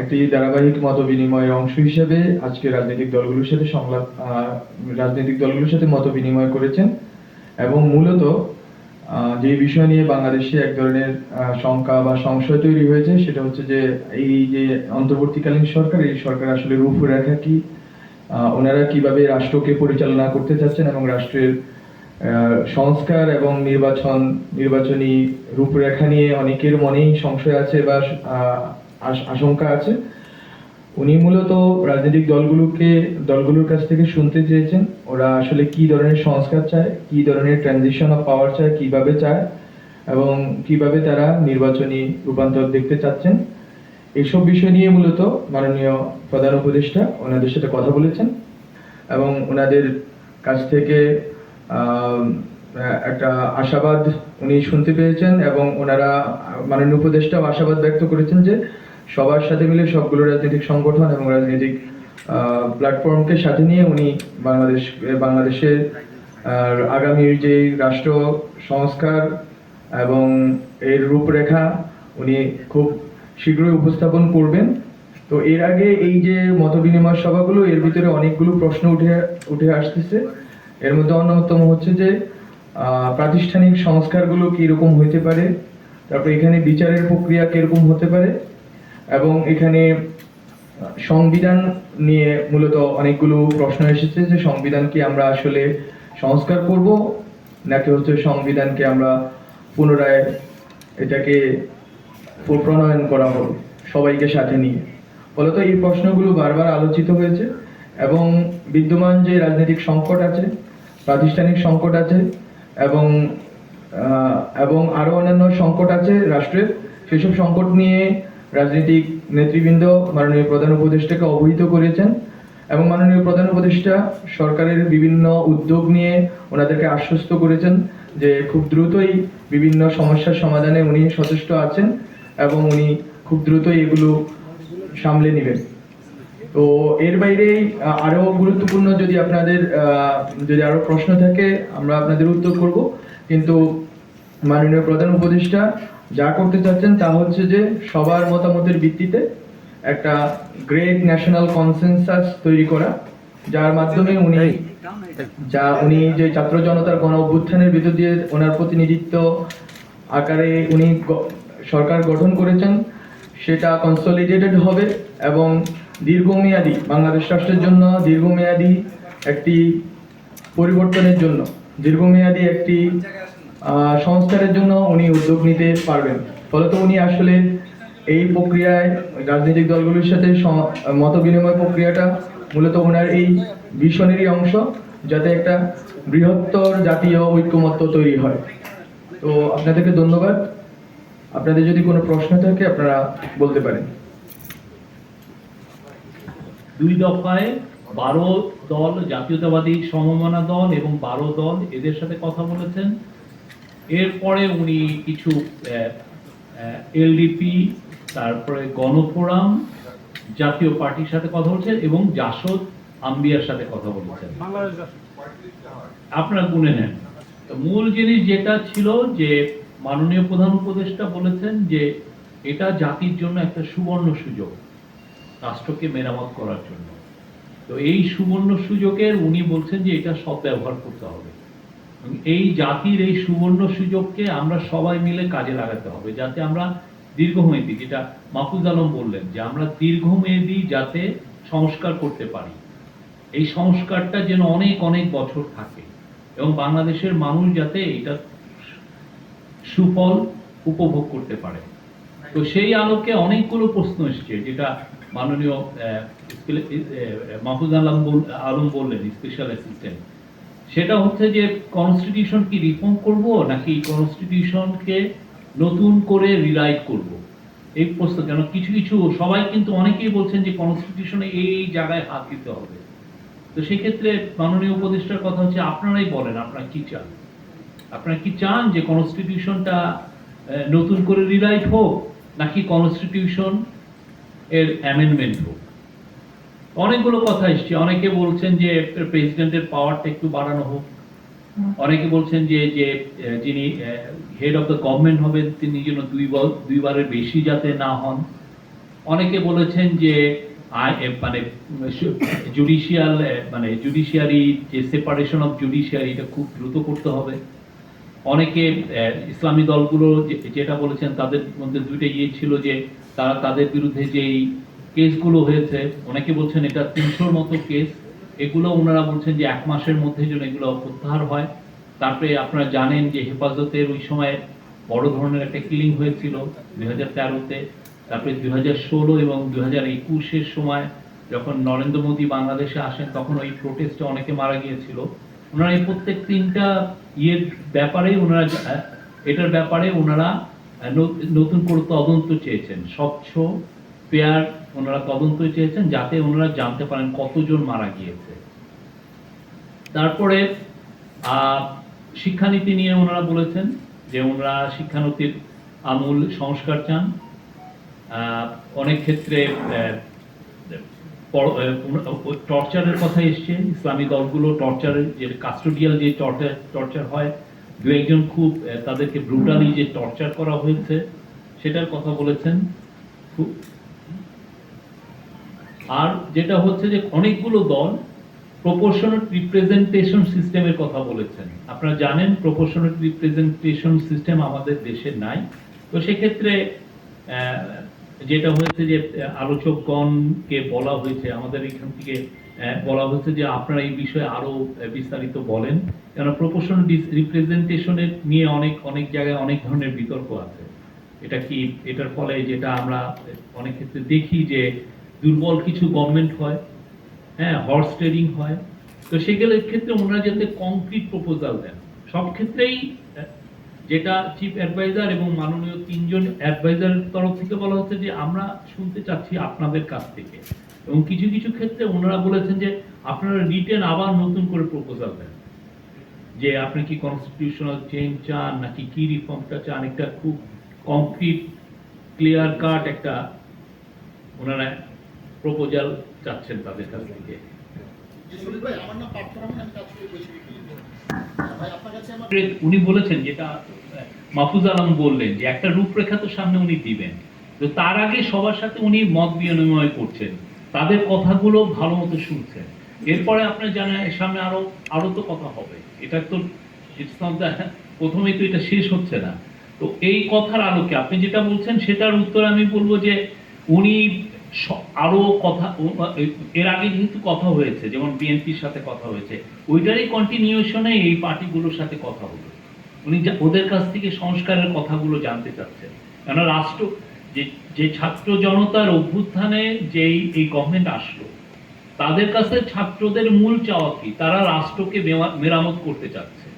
একটি ধারাবাহিক মত বিনিময়ের অংশ হিসেবে আজকে রাজনৈতিক দলগুলোর সাথে সংলাপ রাজনৈতিক দলগুলোর সাথে মত বিনিময় করেছেন এবং মূলত যে বিষয় নিয়ে বাংলাদেশে এক ধরনের শঙ্কা বা সংশয় তৈরি হয়েছে সেটা হচ্ছে যে এই যে অন্তর্বর্তীকালীন সরকার, এই সরকার আসলে রূপরেখা কি? ওনারা কীভাবে রাষ্ট্রকে পরিচালনা করতে চাচ্ছেন এবং রাষ্ট্রের সংস্কার এবং নির্বাচন, নির্বাচনী রূপরেখা নিয়ে অনেকের মনেই সংশয় আছে বা আশঙ্কা আছে। উনি মূলত রাজনৈতিক দলগুলোকে, দলগুলোর কাছ থেকে শুনতে চেয়েছেন। ওরা আসলে কি ধরনের সংস্কার চায়, কি ধরনের ট্রানজিশন অফ পাওয়ার চায়, কীভাবে চায়, এবং কীভাবে তারা নির্বাচনী রূপান্তর দেখতে চাচ্ছেন। এইসব বিষয় নিয়ে মূলত মাননীয় প্রধান উপদেষ্টা ওনাদের সাথে কথা বলেছেন এবং ওনাদের কাছ থেকে একটা আশাবাদ উনি শুনতে পেয়েছেন এবং ওনারা, মাননীয় উপদেষ্টাও আশাবাদ ব্যক্ত করেছেন যে সবার সাথে মিলে সবগুলো রাজনৈতিক সংগঠন এবং রাজনৈতিক প্ল্যাটফর্মকে সাথে নিয়ে উনি বাংলাদেশ বাংলাদেশের আগামীর যে রাষ্ট্র সংস্কার এবং এর রূপরেখা উনি খুব শীঘ্রই উপস্থাপন করবেন। তো এর আগে এই যে মতবিনিময় সভাগুলো, এর ভিতরে অনেকগুলো প্রশ্ন উঠে উঠে আসতেছে। এর মধ্যে অন্যতম হচ্ছে যে প্রাতিষ্ঠানিক সংস্কারগুলো কীরকম হইতে পারে, তারপর এখানে বিচারের প্রক্রিয়া কীরকম হতে পারে এবং এখানে সংবিধান নিয়ে মূলত অনেকগুলো প্রশ্ন এসেছে যে সংবিধান কি আমরা আসলে সংস্কার করব, নাকি হচ্ছে সংবিধানকে আমরা পুনরায় এটাকে প্রণয়ন করা হবে সবাইকে সাথে নিয়ে। ফলত এই প্রশ্নগুলো বারবার আলোচিত হয়েছে এবং বিদ্যমান যে রাজনৈতিক সংকট আছে, প্রাতিষ্ঠানিক সংকট আছে এবং এবং আরও অন্যান্য সংকট আছে রাষ্ট্রের, সেসব সংকট নিয়ে রাজনৈতিক নেতৃবৃন্দ মাননীয় প্রধান উপদেষ্টাকে অবহিত করেছেন এবং মাননীয় প্রধান উপদেষ্টা সরকারের বিভিন্ন উদ্যোগ নিয়ে ওনাদেরকে আশ্বস্ত করেছেন যে খুব দ্রুতই বিভিন্ন সমস্যার সমাধানে উনি সচেষ্ট আছেন এবং উনি খুব দ্রুতই এগুলো সামলে নেবেন। তো এর বাইরে আহ, আরও গুরুত্বপূর্ণ যদি আপনাদের যদি আরও প্রশ্ন থাকে আমরা আপনাদের উত্তর করব। কিন্তু মাননীয় প্রধান উপদেষ্টা যা করতে চাচ্ছেন তা হচ্ছে যে সবার মতামতের ভিত্তিতে একটা গ্রেট ন্যাশনাল কনসেনসাস তৈরি করা যার মাধ্যমে উনি যা উনি যে ছাত্র জনতার গণ অভ্যুত্থানের ভিতর দিয়ে ওনার প্রতিনিধিত্ব আকারে উনি সরকার গঠন করেছেন সেটা কনসলিডেটেড হবে এবং দীর্ঘমেয়াদী বাংলাদেশ রাষ্ট্রের জন্য দীর্ঘমেয়াদী একটি পরিবর্তনের জন্য দীর্ঘমেয়াদী একটি সংস্কারের জন্য উনি উদ্যোগ নিতে পারবেন। ফলত উনি আসলে এই প্রক্রিয়ায় রাজনৈতিক দলগুলির সাথে মত বিনিময় প্রক্রিয়াটা মূলত ওনার এই ভিশনেরই অংশ, যাতে একটা বৃহত্তর জাতীয় ঐক্যমত্য তৈরি হয়। তো আপনাদেরকে ধন্যবাদ। আপনাদের যদি কোনো প্রশ্ন থাকে, আপনারা বলতে পারেন। দুই দফায় বারো দল, জাতীয়তাবাদী সমমনা দল এবং বারো দল এদের সাথে কথা বলেছেন। এরপরে উনি কিছু এলডিপি তারপরে গণফোরাম জাতীয় পার্টির সাথে কথা বলছেন এবং জাসদ আম্বিয়ার সাথে কথা বলেছেন। আপনারা গুনে নেন। মূল জিনিস যেটা ছিল যে মাননীয় প্রধান উপদেষ্টা বলেছেন যে এটা জাতির জন্য একটা সুবর্ণ সুযোগ রাষ্ট্রকে মেরামত করার জন্য। তো এই সুবর্ণ সুযোগের উনি বলছেন যে এটা সব ব্যবহার করতে হবে। এই জাতির এই সুবর্ণ সুযোগকে আমরা সবাই মিলে কাজে লাগাতে হবে, যাতে আমরা দীর্ঘমেয়াদী, যেটা মাহফুজ আলম বললেন, যে আমরা দীর্ঘমেয়াদী যাতে সংস্কার করতে পারি। এই সংস্কারটা যেন অনেক অনেক বছর থাকে এবং বাংলাদেশের মানুষ যাতে এটা সুফল উপভোগ করতে পারে। তো সেই আলোকে অনেকগুলো প্রশ্ন এসছে, যেটা মাননীয় মাহফুজ আলম আলম বললেন, স্পেশাল অ্যাসিস্ট্যান্ট। সেটা হচ্ছে যে কনস্টিটিউশন কি রিফর্ম করব নাকি কনস্টিটিউশনকে নতুন করে রিরাইট করব? এই প্রশ্ন, কেন কিছু কিছু, সবাই কিন্তু অনেকেই বলছেন যে কনস্টিটিউশনে এই জায়গায় হাত দিতে হবে। তো সেক্ষেত্রে মাননীয় উপদেষ্টার কথা হচ্ছে আপনারাই বলেন, আপনারা কি চান? আপনারা কি চান যে কনস্টিটিউশনটা নতুন করে রিরাইট হোক নাকি কনস্টিটিউশন এর অ্যামেন্ডমেন্ট হোক? অনেকগুলো কথা এসছে। অনেকে বলছেন যে প্রেসিডেন্টের পাওয়ারটা একটু বাড়ানো হোক। অনেকে বলছেন যে যে যিনি হেড অফ দ্য গভর্নমেন্ট হবেন তিনি যেন দুই দুইবারের বেশি যাতে না হন। অনেকে বলেছেন যে মানে জুডিশিয়াল মানে জুডিশিয়ারি যে সেপারেশন অফ জুডিশিয়ারি এটা খুব দ্রুত করতে হবে। অনেকে ইসলামী দলগুলো যেটা বলেছেন তাদের মধ্যে দুইটা ইয়ে ছিল যে তারা তাদের বিরুদ্ধে যেই কেসগুলো হয়েছে, অনেকে বলছেন এটা তিনশোর মতো কেস। এগুলো ওনারা বলছেন যে এক মাসের মধ্যে যেন এগুলো প্রত্যাহার হয়। তারপরে আপনারা জানেন যে হেফাজতের ওই সময় বড় ধরনের একটা কিলিং হয়েছিল দুই হাজার তেরোতে। তারপরে দুই হাজার ষোলো এবং দুই হাজার একুশের সময় যখন নরেন্দ্র মোদী বাংলাদেশে আসেন, তখন ওই প্রোটেস্টে অনেকে মারা গিয়েছিল। ওনারা এই প্রত্যেক তিনটা ইয়ের ব্যাপারে ওনারা এটার ব্যাপারে ওনারা নতুন করে তদন্ত চেয়েছেন। স্বচ্ছ পেয়ার ওনারা তদন্ত চেয়েছেন যাতে ওনারা জানতে পারেন কতজন মারা গিয়েছে। তারপরে শিক্ষানীতি নিয়ে ওনারা বলেছেন যে ওনারা শিক্ষানীতির আমূল সংস্কার চান। অনেক ক্ষেত্রে টর্চারের কথা এসছে। ইসলামী দলগুলো টর্চারের যে কাস্টোডিয়াল যে টর্চার টর্চার হয়, দু একজন খুব তাদেরকে ব্রুটালি যে টর্চার করা হয়েছে, সেটার কথা বলেছেন। খুব আর যেটা হচ্ছে যে অনেকগুলো দল প্রপোর্শনাল রিপ্রেজেন্টেশন সিস্টেমের কথা বলেছেন। আপনারা জানেন প্রপোর্শনাল রিপ্রেজেন্টেশন সিস্টেম আমাদের দেশে নাই। তো সেক্ষেত্রে যেটা হয়েছে যে আলোচকগণকে বলা হয়েছে আমাদের এখান থেকে বলা হয়েছে যে আপনারা এই বিষয়ে আরও আহ, বিস্তারিত বলেন। কেন প্রপোর্শনাল রিপ্রেজেন্টেশনের নিয়ে অনেক অনেক জায়গায় অনেক ধরনের বিতর্ক আছে। এটা কি এটার ফলে যেটা আমরা অনেক ক্ষেত্রে দেখি যে দুর্বল কিছু গভর্নমেন্ট হয় হ্যাঁ হর্স ট্রেডিং হয়, তো সেগুলো ক্ষেত্রে ওনারা যাতে কংক্রিট প্রপোজাল দেন। সব ক্ষেত্রেই, যেটা চিফ অ্যাডভাইজার এবং মাননীয় তিনজন অ্যাডভাইজারের তরফ থেকে বলা হচ্ছে যে, আমরা শুনতে চাচ্ছি আপনাদের কাছ থেকে। এবং কিছু কিছু ক্ষেত্রে ওনারা বলেছেন যে, আপনারা রিটেন আবার নতুন করে প্রপোজাল দেন। যে আপনি কি কনস্টিটিউশনাল চেঞ্জ চান, নাকি কি রিফর্মটা চান, একটা খুব কংক্রিট ক্লিয়ার কাট একটা, ওনারা প্রপোজাল চাচ্ছেন তাদের কাছ থেকে। উনি বলেছেন যেটা মাহফুজ আলম বললেন যে একটা রূপরেখা তো সামনে উনি দিবেন। তো তার আগে সবার সাথে উনি মত বিনিময় করছেন। তাদের কথাগুলো ভালো মতো শুনছেন। এরপরে আপনার এর সামনে আরও আরও তো কথা হবে। এটা তো প্রথমেই তো এটা শেষ হচ্ছে না। তো এই কথার আলোকে আপনি যেটা বলছেন সেটার উত্তর আমি বলব যে উনি স- আরও কথা এর আগে যেহেতু কথা হয়েছে, যেমন বিএনপির সাথে কথা হয়েছে, ওইটারই কন্টিনিউশনে এই পার্টিগুলোর সাথে কথা হলো। উনি ওদের কাছ থেকে সংস্কারের কথাগুলো জানতে চাচ্ছেন। কেন রাষ্ট্র, যে যে ছাত্র জনতার অভ্যুত্থানে যেই, এই গভর্নমেন্ট আসলো, তাদের কাছে ছাত্রদের মূল চাওয়া কি? তারা রাষ্ট্রকে মেরামত করতে চাচ্ছে।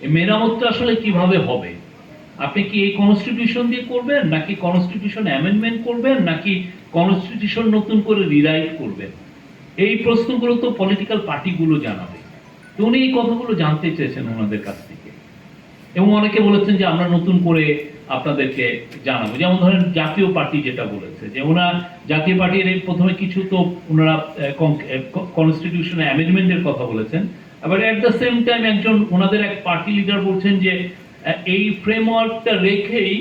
এই মেরামতটা আসলে কীভাবে হবে? আপনি কি এই কনস্টিটিউশন দিয়ে করবেন? নাকি কনস্টিটিউশন অ্যামেন্ডমেন্ট করবেন? নাকি কনস্টিটিউশন নতুন করে রিরাইট করবেন? এই প্রশ্নগুলো তো পলিটিক্যাল পার্টিগুলো জানাবে। তো উনি এই কথাগুলো জানতে চেয়েছেন ওনাদের কাছ থেকে। এবং অনেকে বলেছেন যে আমরা নতুন করে আপনাদেরকে জানাব। যেমন ধরেন জাতীয় পার্টি যেটা বলেছে, যে ওনা জাতীয় পার্টির প্রথমে কিছু তো ওনারা কনস্টিটিউশন অ্যামেন্ডমেন্টের কথা বলেছেন। আবার অ্যাট দ্য সেম টাইম একজন ওনাদের এক পার্টি লিডার বলছেন যে এই ফ্রেমওয়ার্কটা রেখেই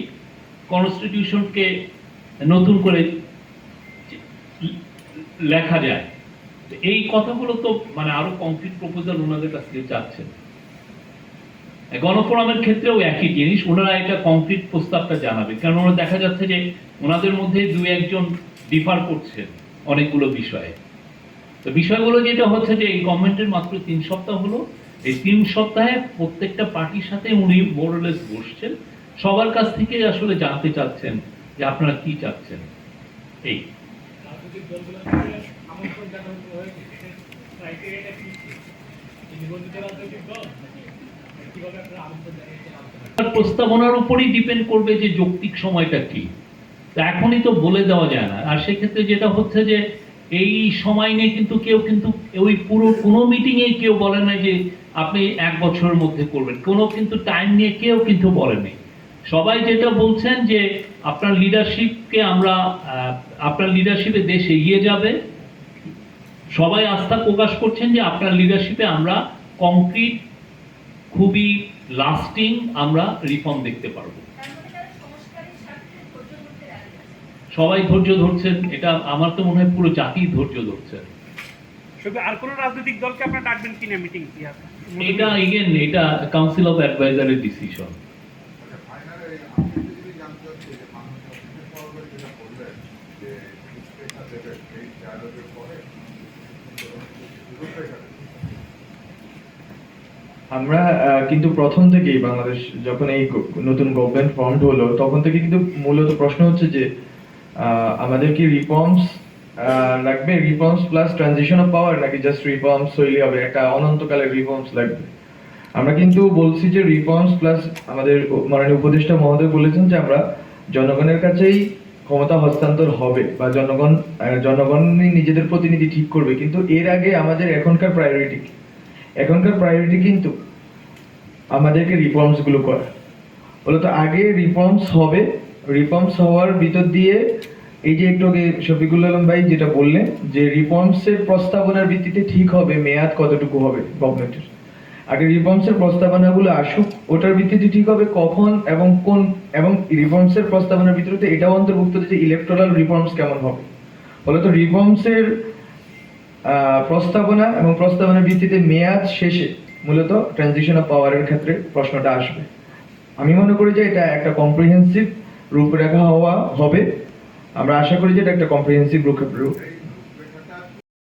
কনস্টিটিউশনকে নতুন করে লেখা যায়। এই কথাগুলো তো মানে আরও কংক্রিট প্রপোজাল ওনাদের কাছ থেকে চাচ্ছেন গণফোরামের ক্ষেত্রেও একই জিনিস, ওনারা এটা কংক্রিট প্রস্তাবটা জানাবে। কারণ ওরা দেখা যাচ্ছে যে ওনাদের মধ্যে দু একজন ডিফার করছেন অনেকগুলো বিষয়ে। তো বিষয়গুলো যেটা হচ্ছে যে এই গভর্নমেন্টের মাত্র তিন সপ্তাহ হলো এই তিন সপ্তাহে প্রত্যেকটা পার্টির সাথে উনি মোরলেস বসছেন। সবার কাছ থেকে আসলে জানতে চাচ্ছেন যে আপনারা কি চাচ্ছেন। এই। প্রস্তাবনার উপরই ডিপেন্ড করবে যে যৌক্তিক সময়টা কি। এখনই তো বলে দেওয়া যায় না। আর সেক্ষেত্রে যেটা হচ্ছে যে এই সময় নিয়ে কিন্তু কেউ কিন্তু ওই পুরো কোনো মিটিংয়ে কেউ বলে না যে আপনি এক বছরের মধ্যে করবেন। কোনো কিন্তু টাইম নিয়ে কেউ কিন্তু বলেনি সবাই যেটা বলছেন যে, আপনার লিডারশিপকে আমরা আপনার লিডারশিপে দেশ এগিয়ে যাবে। সবাই আস্থা প্রকাশ করছেন যে, আপনার লিডারশিপে আমরা কংক্রিট খুবই লাস্টিং আমরা রিফর্ম দেখতে পারব। সবাই ধৈর্য ধরছেন। এটা আমার তো মনে হয় পুরো জাতি ধৈর্য ধরছেন আর কোনো রাজনৈতিক দলকে আপনারা ডাকবেন কিনা মিটিং কি আছে এটা এগেন এটা কাউন্সিল অফ অ্যাডভাইজারের ডিসিশন আমরা কিন্তু প্রথম থেকেই বাংলাদেশ যখন এই নতুন গভর্নমেন্ট ফর্মড হলো, তখন থেকে কিন্তু মূলত প্রশ্ন হচ্ছে যে আমাদের কি রিফর্মস লাগবে reforms plus transition of power নাকি জাস্ট রিফর্মস হইলে হবে? একটা অনন্তকালের রিফর্মস লাগবে আমরা কিন্তু বলছি যে রিফর্মস প্লাস আমাদের মাননীয় উপদেষ্টা মহোদয় বলেছেন যে আমরা জনগণের কাছেই ক্ষমতা হস্তান্তর হবে বা জনগণ জনগণই নিজেদের প্রতিনিধি ঠিক করবে। কিন্তু এর আগে আমাদের এখনকার প্রায়োরিটি এখনকার প্রায়োরিটি কিন্তু আমাদেরকে রিফর্মসগুলো করা। বলতো আগে রিফর্মস হবে রিফর্মস হওয়ার ভিতর দিয়ে এই যে একটু আগে শফিকুল আলম ভাই যেটা বললেন যে রিফর্মস এর প্রস্তাবনার ভিত্তিতে ঠিক হবে, মেয়াদ কতটুকু হবে গভর্নমেন্টের আগে রিফর্মস এর প্রস্তাবনাগুলো আসুক, ওটার ভিত্তিতে ঠিক হবে কখন এবং কোন, এবং রিফর্মস এর প্রস্তাবনার ভিতরে এটাও অন্তর্ভুক্ত যে ইলেকট্রাল রিফর্মস কেমন হবে। বলতো রিফর্মস এর প্রস্তাবনা এবং প্রস্তাবনার ভিত্তিতে মেয়াদ শেষে মূলত ট্রানজিশন অফ পাওয়ারের ক্ষেত্রে প্রশ্নটা আসবে। আমি মনে করি যে এটা একটা কম্প্রিহেন্সিভ রূপরেখা হওয়া, হবে। আমরা আশা করি যে এটা একটা কম্প্রিহেন্সিভ